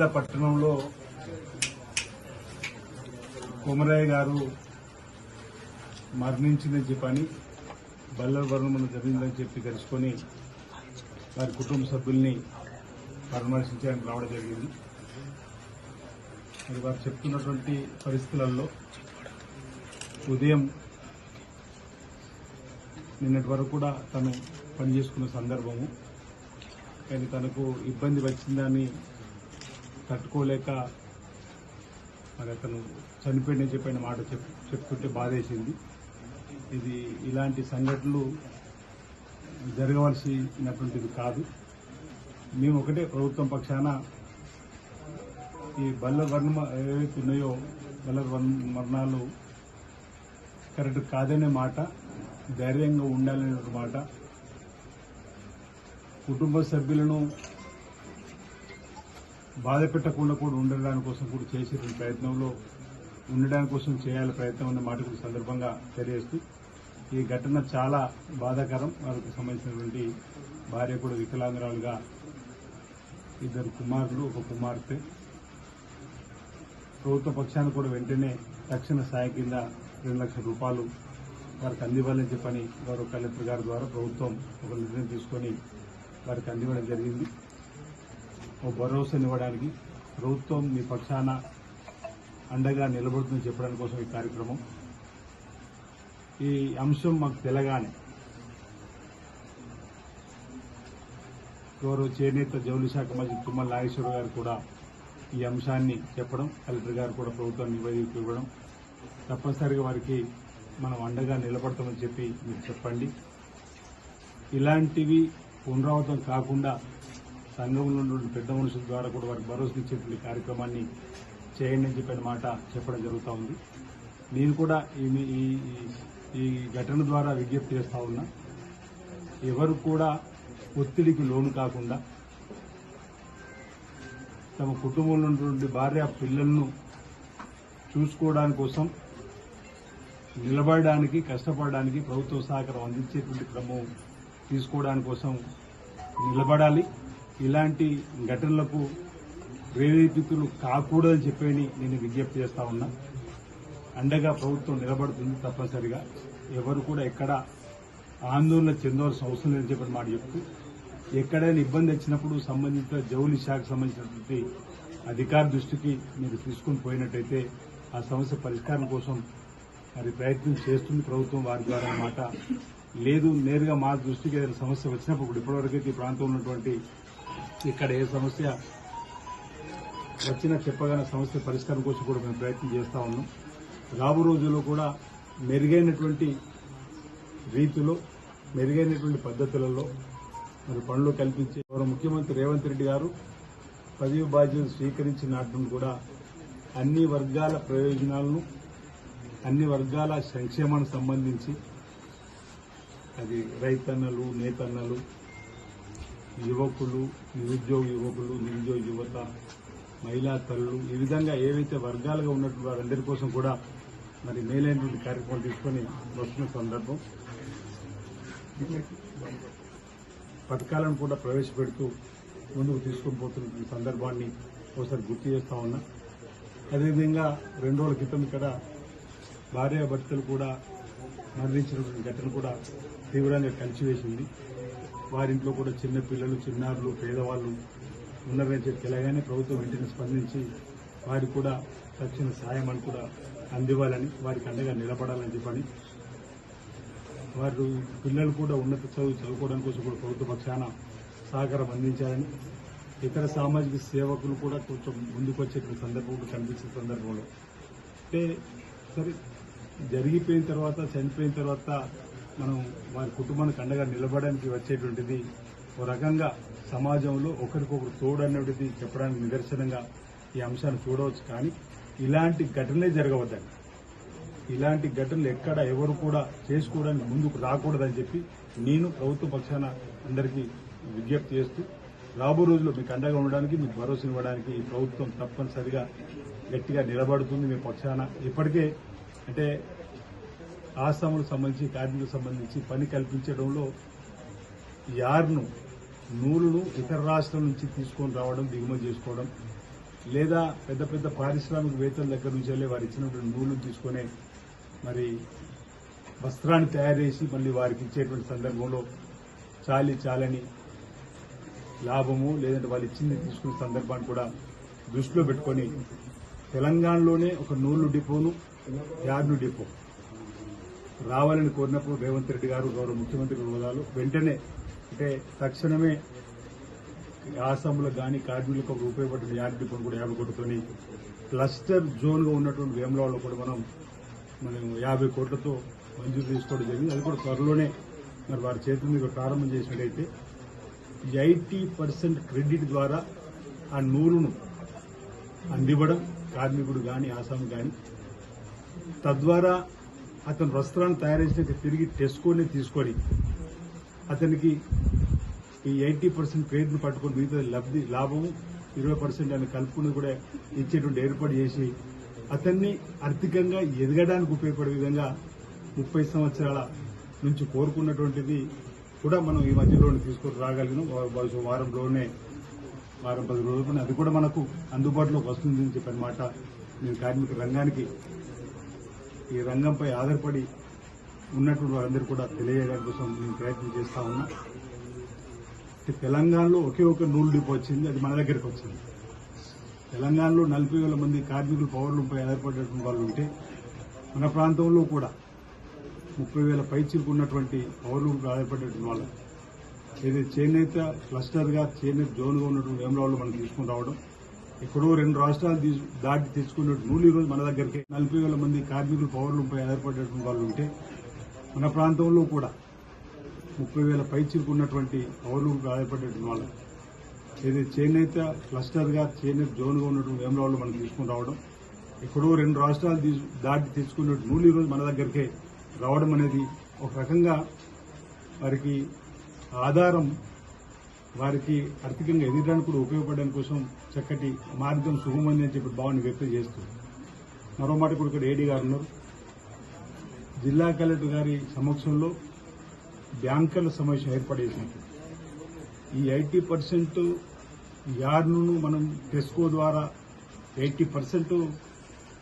సిరిసిల్ల పట్టణంలో కొమరయ్య గారు మరణించిందని చెప్పని బల్లల జరిగిందని చెప్పి తెలుసుకొని వారి కుటుంబ సభ్యుల్ని పరామర్శించడానికి రావడం జరిగింది. మరి వారు చెప్తున్నటువంటి పరిస్థితులలో ఉదయం నిన్నటి వరకు కూడా తను పనిచేసుకున్న సందర్భము. కానీ తనకు ఇబ్బంది వచ్చిందని తట్టుకోలేక మరి అతను చనిపోయిన చెప్పిన మాట చెప్ చెప్తుంటే బాధేసింది. ఇది ఇలాంటి సంఘటనలు జరగవలసినటువంటిది కాదు. మేము ఒకటే ప్రభుత్వం పక్షాన ఈ బల్ల వర్ణ ఏవైతే ఉన్నాయో బల్ల వర్ణ మరణాలు కరెక్ట్ కాదనే మాట ధైర్యంగా ఉండాలనే మాట కుటుంబ సభ్యులను బాధ పెట్టకుండా కూడా ఉండడానికి కోసం కూడా చేసే ప్రయత్నంలో ఉండడానికి కోసం చేయాలి ప్రయత్నం ఉన్న మాట కూడా సందర్భంగా తెలియజేస్తూ ఈ ఘటన చాలా బాధాకరం. వారికి సంబంధించినటువంటి భార్య కూడా వికలాంగురాలుగా ఇద్దరు కుమారులు ఒక కుమార్తె. ప్రభుత్వ పక్షాన్ని కూడా వెంటనే తక్షణ సాయం కింద రెండు లక్షల రూపాయలు వారికి అందివ్వాలని చెప్పని గౌరవ కలెక్టర్ గారి ద్వారా ప్రభుత్వం ఒక నిర్ణయం తీసుకొని వారికి అందివ్వడం జరిగింది. ఒక భరోసానివ్వడానికి ప్రభుత్వం మీ పక్షాన అండగా నిలబడుతుందని చెప్పడం కోసం ఈ కార్యక్రమం. ఈ అంశం మాకు తెలగానే గౌరవ చేనేత జౌలి శాఖ మంత్రి తుమ్మల నాగేశ్వర గారు కూడా ఈ అంశాన్ని చెప్పడం కలెక్టర్ గారు కూడా ప్రభుత్వాన్ని నివేదిక ఇవ్వడం తప్పనిసరిగా వారికి మనం అండగా నిలబడతామని చెప్పి మీరు చెప్పండి. ఇలాంటివి పునరావృతం కాకుండా సంఘంలో పెద్ద మనుషుల ద్వారా కూడా వారికి భరోసా ఇచ్చేటువంటి కార్యక్రమాన్ని చేయండి అని చెప్పిన మాట చెప్పడం జరుగుతూ ఉంది. నేను కూడా ఈ ఈ ఈ- ఘటన ద్వారా విజ్ఞప్తి చేస్తూ ఉన్నా. ఎవరు కూడా ఒత్తిడికి లోను కాకుండా తమ కుటుంబంలో ఉన్నటువంటి భార్య పిల్లలను చూసుకోవడానికి కోసం నిలబడడానికి కష్టపడడానికి ప్రభుత్వ సహకారం అందించేటువంటి క్రమం తీసుకోవడానికి కోసం నిలబడాలి. ఇలాంటి ఘటనలకు ప్రేరేపితులు కాకూడదని చెప్పని నేను విజ్ఞప్తి చేస్తా ఉన్నా. అండగా ప్రభుత్వం నిలబడుతుంది తప్పనిసరిగా. ఎవరు కూడా ఎక్కడ ఆందోళన చెందవలసిన అవసరం లేదని చెప్పిన మాట చెప్తూ ఎక్కడైనా ఇబ్బంది వచ్చినప్పుడు సంబంధిత జౌలి శాఖకు సంబంధించినటువంటి అధికార దృష్టికి మీరు తీసుకుని పోయినట్టయితే ఆ సమస్య పరిష్కారం కోసం మరి ప్రయత్నం చేస్తుంది ప్రభుత్వం వారి ద్వారా అన్నమాట. లేదు నేరుగా మా దృష్టికి ఏదైనా సమస్య వచ్చినప్పుడు ఇప్పటివరకు ఈ ప్రాంతంలో ఉన్నటువంటి ఇక్కడ ఏ సమస్య వచ్చినా చెప్పగానే సమస్య పరిష్కారం కోసం కూడా మేము ప్రయత్నం చేస్తా ఉన్నాం. రాబో రోజుల్లో కూడా మెరుగైనటువంటి రీతిలో మెరుగైనటువంటి పద్ధతులలో మరి పనులు కల్పించే గౌరవ ముఖ్యమంత్రి రేవంత్ రెడ్డి గారు పదవి బాధ్యతలు స్వీకరించిన నాటి కూడా అన్ని వర్గాల ప్రయోజనాలను అన్ని వర్గాల సంక్షేమానికి సంబంధించి అది రైతన్నలు నేతన్నలు యువకులు నిరుద్యోగ యువకులు నిరుద్యోగ యువత మహిళా తల్లులు ఈ విధంగా ఏవైతే వర్గాలుగా ఉన్నటువంటి వారందరి కోసం కూడా మరి మేలైనటువంటి కార్యక్రమాలు తీసుకొని వస్తున్న సందర్భం. పథకాలను కూడా ప్రవేశపెడుతూ ముందుకు తీసుకొని పోతున్న సందర్భాన్ని ఒకసారి గుర్తు చేస్తా ఉన్నా. అదేవిధంగా రెండు రోజుల క్రితం ఇక్కడ భార్యాభర్తలు కూడా మరణించినటువంటి ఘటన కూడా తీవ్రంగా కలిసివేసింది. వారింట్లో కూడా చిన్న పిల్లలు చిన్నారులు పేదవాళ్ళు ఉన్నారని చెప్పి తెలియగానే ప్రభుత్వం వెంటనే స్పందించి వారికి కూడా తక్షణ సాయం అని కూడా అందివ్వాలని వారికి అండగా నిలబడాలని చెప్పని. వారు పిల్లలు కూడా ఉన్నత చదువు చదువుకోవడానికి కోసం కూడా ప్రభుత్వ పక్షాన సహకారం అందించాలని ఇతర సామాజిక సేవకులు కూడా కొంచెం ముందుకు వచ్చేటువంటి సందర్భం కూడా కనిపించిన సందర్భంలో. అంటే సరే జరిగిపోయిన తర్వాత చనిపోయిన తర్వాత మనం వారి కుటుంబానికి అండగా నిలబడడానికి వచ్చేటువంటిది ఓ రకంగా సమాజంలో ఒకరికొకరు తోడనేటువంటిది చెప్పడానికి నిదర్శనంగా ఈ అంశాన్ని చూడవచ్చు. కానీ ఇలాంటి ఘటనలే జరగవద్దండి. ఇలాంటి ఘటనలు ఎక్కడ ఎవరు కూడా చేసుకోవడానికి ముందుకు రాకూడదని చెప్పి నేను ప్రభుత్వ పక్షాన అందరికీ విజ్ఞప్తి చేస్తూ రాబో రోజుల్లో మీకు అండగా ఉండడానికి మీకు భరోసా ఇవ్వడానికి ఈ ప్రభుత్వం తప్పనిసరిగా గట్టిగా నిలబడుతుంది. మీ పక్షాన ఇప్పటికే అంటే ఆశ్రమాలకు సంబంధించి కార్మికులకు సంబంధించి పని కల్పించడంలో యార్ను నూలును ఇతర రాష్ట్రాల నుంచి తీసుకొని రావడం దిగుమతి చేసుకోవడం లేదా పెద్ద పెద్ద పారిశ్రామికవేత్తల దగ్గర నుంచి వెళ్ళి వారు ఇచ్చినటువంటి నూలు తీసుకొని మరి వస్త్రాన్ని తయారు చేసి మళ్ళీ వారికి ఇచ్చేటువంటి సందర్భంలో చాలి చాలని లాభము లేదంటే వాళ్ళు ఇచ్చింది తీసుకునే సందర్భాన్ని కూడా దృష్టిలో పెట్టుకొని తెలంగాణలోనే ఒక నూలు డిపోను యార్ను డిపో. రావాలని కోరినప్పుడు రేవంత్ రెడ్డి గారు గౌరవ ముఖ్యమంత్రి హోదాలో వెంటనే అంటే తక్షణమే ఆసాంలో కానీ కార్మికులకు ఒక ఉపయోగపడిన యాడ్ కూడా యాభై కోట్లతోని క్లస్టర్ జోన్గా ఉన్నటువంటి వేములవాడలో కూడా మనం మనం యాభై కోట్లతో మంజూరు చేసుకోవడం జరిగింది. అది కూడా త్వరలోనే మరి వారి చేతుల మీద ప్రారంభం చేసినట్టయితే ఎయిటీ పర్సెంట్ క్రెడిట్ ద్వారా ఆ నూలును అందివ్వడం కార్మికుడు కానీ ఆసాం కానీ తద్వారా అతను వస్త్రాన్ని తయారు చేసినాక తిరిగి టెస్కోని తీసుకొని అతనికి ఈ ఎయిటీ పర్సెంట్ క్రెడిట్ను పట్టుకొని మిగతా లబ్ధి లాభము ఇరవై పర్సెంట్ అని కలుపుకుని కూడా ఇచ్చేటువంటి ఏర్పాటు చేసి అతన్ని ఆర్థికంగా ఎదగడానికి ఉపయోగపడే విధంగా ముప్పై సంవత్సరాల నుంచి కోరుకున్నటువంటిది కూడా మనం ఈ మధ్యలోనే తీసుకొని రాగలిగినాం. బహుశా వారంలోనే వారం పది రోజులు అది కూడా మనకు అందుబాటులోకి వస్తుందని చెప్పిన మాట నేను కార్మిక రంగానికి ఈ రంగంపై ఆధారపడి ఉన్నటువంటి వారందరూ కూడా తెలియజేయడం కోసం నేను ప్రయత్నం చేస్తా ఉన్నా. తెలంగాణలో ఒకే ఒక నూలు డిపో వచ్చింది అది మన దగ్గరికి వచ్చింది. తెలంగాణలో నలభై వేల మంది కార్మికులు పౌరులపై ఆధారపడేటువంటి వాళ్ళు ఉంటే మన ప్రాంతంలో కూడా ముప్పై వేల పైచీలకు ఉన్నటువంటి పౌరులకు ఆధారపడేటువంటి వాళ్ళు ఏదైతే చేనేత క్లస్టర్గా చేనేత జోన్గా ఉన్నటువంటి వేమరావులు మనం తీసుకుని రావడం ఎక్కడో రెండు రాష్ట్రాలు దాటి తెచ్చుకున్నట్టు నూలు ఈరోజు మన దగ్గరికి. నలభై వేల మంది కార్మికులు పౌరులపై ఆధారపడేటువంటి వాళ్ళు ఉంటే మన ప్రాంతంలో కూడా ముప్పై వేల పైచీలకు ఉన్నటువంటి పౌరులకు ఆధారపడేటువంటి వాళ్ళు. ఏదైతే చేనేత క్లస్టర్గా చేనేత జోన్గా ఉన్నటువంటి వేమరావులు మనం తీసుకుని రావడం ఎక్కడో రెండు రాష్ట్రాలు దాటి తెచ్చుకున్నట్టు నూలు ఈరోజు మన దగ్గరికే రావడం అనేది ఒక రకంగా వారికి ఆధారం వారికి ఆర్థికంగా ఎదగడానికి కూడా ఉపయోగపడడం కోసం చక్కటి మార్గం సుగమంది అని చెప్పి భావాన్ని వ్యక్తం చేస్తూ మరో మాట కూడా ఇక్కడ ఏడీ గారు ఉన్నారు. జిల్లా కలెక్టర్ గారి సమక్షంలో బ్యాంకర్ల సమావేశం ఏర్పాటు చేసినట్టు. ఈ ఎయిటీ పర్సెంట్ యార్ను మనం టెస్కో ద్వారా ఎయిటీ పర్సెంట్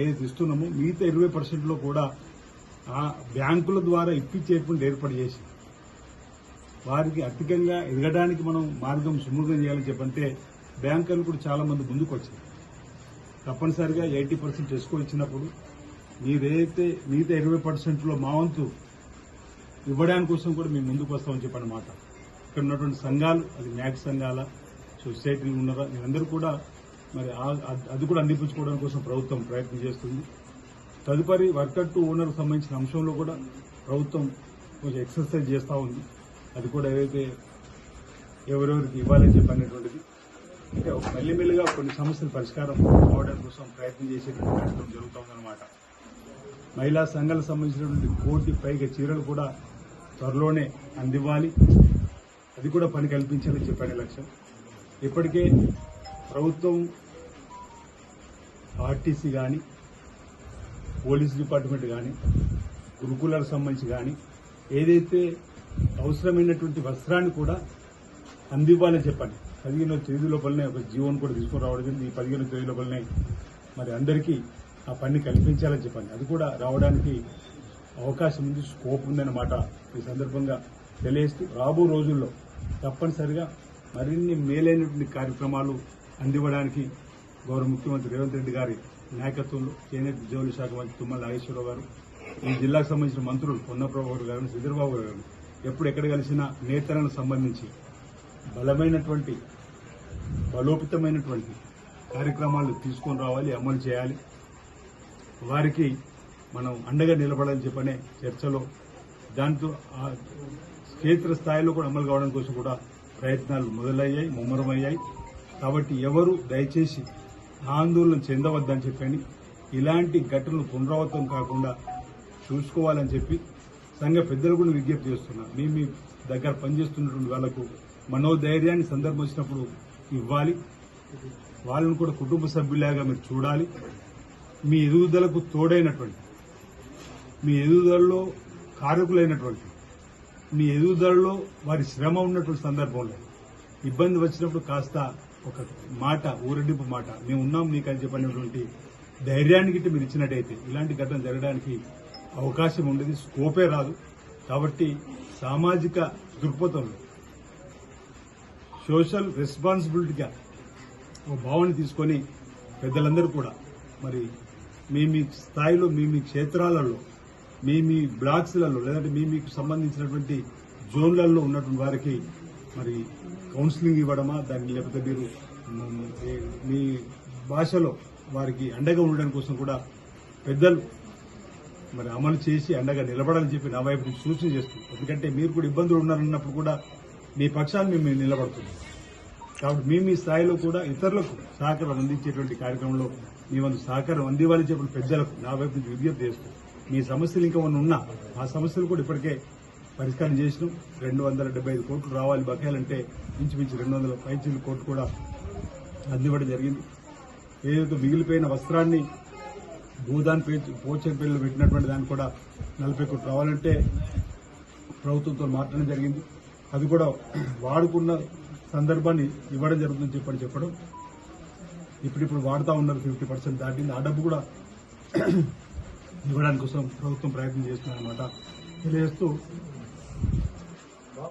ఏదైతే ఇస్తున్నామో మిగతా ఇరవై పర్సెంట్లో కూడా ఆ బ్యాంకుల ద్వారా ఇప్పించేటువంటి ఏర్పాటు చేసింది. వారికి ఆర్థికంగా ఎదగడానికి మనం మార్గం సుముఖం చేయాలని చెప్పంటే బ్యాంకర్లు కూడా చాలా మంది ముందుకు వచ్చారు. తప్పనిసరిగా ఎయిటీ పర్సెంట్ టెస్కో ఇచ్చినప్పుడు మీరేదైతే మిగతా ఇరవై పర్సెంట్లో మా వంతు ఇవ్వడానికి కోసం కూడా మేము ముందుకు వస్తామని చెప్పిన మాట. ఇక్కడ ఉన్నటువంటి సంఘాలు అది మ్యాక్ సంఘాల సొసైటీలు ఉన్నారా మీరందరూ కూడా మరి ఆ- అది కూడా అందిపించుకోవడం కోసం ప్రభుత్వం ప్రయత్నం చేస్తుంది. తదుపరి వర్కర్ టు ఓనర్ సంబంధించిన అంశంలో కూడా ప్రభుత్వం కొంచెం ఎక్సర్సైజ్ చేస్తూ ఉంది. అది కూడా ఏదైతే ఎవరెవరికి ఇవ్వాలని చెప్పనేటువంటిది. అంటే ఒక మెల్లిమెల్లిగా కొన్ని సమస్యలు పరిష్కారం అవడం కోసం ప్రయత్నం చేసేటువంటి కార్యక్రమం జరుగుతుందన్నమాట. మహిళా సంఘాలకు సంబంధించినటువంటి కోటి పైగా చీరలు కూడా త్వరలోనే అందివ్వాలి. అది కూడా పని కల్పించాలని చెప్పాను లక్ష్యం. ఇప్పటికే ప్రభుత్వం ఆర్టీసీ కానీ పోలీస్ డిపార్ట్మెంట్ కానీ గురుకులాలకు సంబంధించి కానీ ఏదైతే అవసరమైనటువంటి వస్త్రాన్ని కూడా అందివ్వాలని చెప్పండి. పదిహేను తేదీ లోపలనే ఒక జీవోని కూడా తీసుకుని రావడం ఈ పదిహేను తేదీ లోపలనే మరి అందరికీ ఆ పని కల్పించాలని చెప్పండి. అది కూడా రావడానికి అవకాశం ఉంది స్కోప్ ఉందన్నమాట ఈ సందర్భంగా తెలియజేస్తూ రాబో రోజుల్లో తప్పనిసరిగా మరిన్ని మేలైనటువంటి కార్యక్రమాలు అందివ్వడానికి గౌరవ ముఖ్యమంత్రి రేవంత్ రెడ్డి గారి నాయకత్వంలో చేనేత జౌలి శాఖ మంత్రి తుమ్మల నాగేశ్వరరావు గారు ఈ జిల్లాకు సంబంధించిన మంత్రులు పొన్నప్రభు గారు శ్రీధర్బాబు గారు ఎప్పుడు ఎక్కడ కలిసినా నేతలకు సంబంధించి బలమైనటువంటి బలోపితమైనటువంటి కార్యక్రమాలు తీసుకొని రావాలి అమలు చేయాలి. వారికి మనం అండగా నిలబడాలని చెప్పనే చర్చలో దాంతో క్షేత్ర స్థాయిలో కూడా అమలు కావడం కోసం కూడా ప్రయత్నాలు మొదలయ్యాయి ముమ్మరమయ్యాయి. కాబట్టి ఎవరు దయచేసి ఆందోళన చెందవద్దని చెప్పని ఇలాంటి ఘటనలు పునరావృతం కాకుండా చూసుకోవాలని చెప్పి సంఘ పెద్దలు కూడా విజ్ఞప్తి చేస్తున్నా మీ మీ దగ్గర పనిచేస్తున్నటువంటి వాళ్ళకు మనోధైర్యాన్ని సందర్భం వచ్చినప్పుడు ఇవ్వాలి. వాళ్ళని కూడా కుటుంబ సభ్యులాగా మీరు చూడాలి. మీ ఎదుగుదలకు తోడైనటువంటి మీ ఎదుగుదలలో కారకులైనటువంటి మీ ఎదుగుదలలో వారి శ్రమ ఉన్నటువంటి సందర్భంలో ఇబ్బంది వచ్చినప్పుడు కాస్త ఒక మాట ఊరడింపు మాట మేము ఉన్నాం నీకు అని చెప్పినటువంటి ధైర్యానికి గిట్ట మీరు ఇచ్చినట్టయితే ఇలాంటి ఘటన జరగడానికి అవకాశం ఉండేది స్కోపే రాదు. కాబట్టి సామాజిక దృక్పథంలో సోషల్ రెస్పాన్సిబిలిటీగా ఒక భావన తీసుకొని పెద్దలందరూ కూడా మరి మీ మీ స్థాయిలో మీ మీ క్షేత్రాలలో మీ మీ బ్లాక్స్లలో లేదంటే మీ మీకు సంబంధించినటువంటి జోన్లలో ఉన్నటువంటి వారికి మరి కౌన్సిలింగ్ ఇవ్వడమా దాన్ని లేకపోతే మీరు మీ భాషలో వారికి అండగా ఉండడం కోసం కూడా పెద్దలు మరి అమలు చేసి అండగా నిలబడాలని చెప్పి నా వైపు నుంచి సూచన చేస్తుంది. ఎందుకంటే మీరు కూడా ఇబ్బందులు ఉన్నారన్నప్పుడు కూడా మీ పక్షాన్ని మేము నిలబడుతుంది కాబట్టి మీ మీ స్థాయిలో కూడా ఇతరులకు సహకారం అందించేటువంటి కార్యక్రమంలో మీ వంతు సహకారం అందివ్వాలని చెప్పిన పెద్దలకు నా వైపు నుంచి విజ్ఞప్తి చేస్తూ మీ సమస్యలు ఇంకా ఉన్న ఉన్నా ఆ సమస్యలు కూడా ఇప్పటికే పరిష్కారం చేసినాం. రెండు వందల డెబ్బై ఐదు కోట్లు రావాలి బకాయిలంటే ఇంచుమించు రెండు వందల పైచీలు కోట్లు కూడా అందివ్వడం జరిగింది. ఏదైతే మిగిలిపోయిన వస్త్రాన్ని భూదాన్ పోచర్ పేర్లు పెట్టినటువంటి దాన్ని కూడా నలభై కోట్లు రావాలంటే ప్రభుత్వంతో మాట్లాడడం జరిగింది. అది కూడా వాడుకున్న సందర్భాన్ని ఇవ్వడం జరుగుతుందని చెప్పని చెప్పడం. ఇప్పుడిప్పుడు వాడుతూ ఉన్నారు ఫిఫ్టీ పర్సెంట్ దాటింది. ఆ డబ్బు కూడా ఇవ్వడానికి కోసం ప్రభుత్వం ప్రయత్నం చేస్తుందన్నమాట. తెలియజేస్తూ